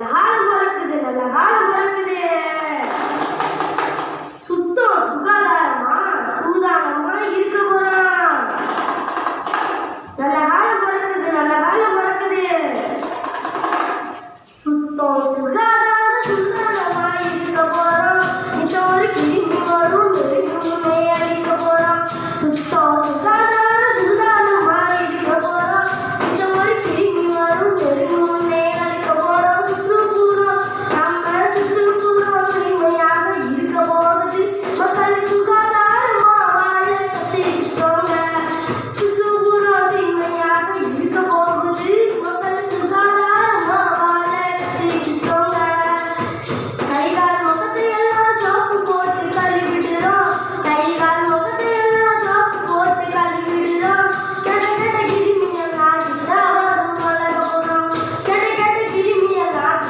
காலம் பிறக்குது நல்ல காலம் பிறக்குது சுத்தம் சுகாதாரமா? சூதானமா இருக்க போறான். நல்ல காலம் பிறக்குது நல்ல காலம் பிறக்குது சுத்தம் சுகாதாரம்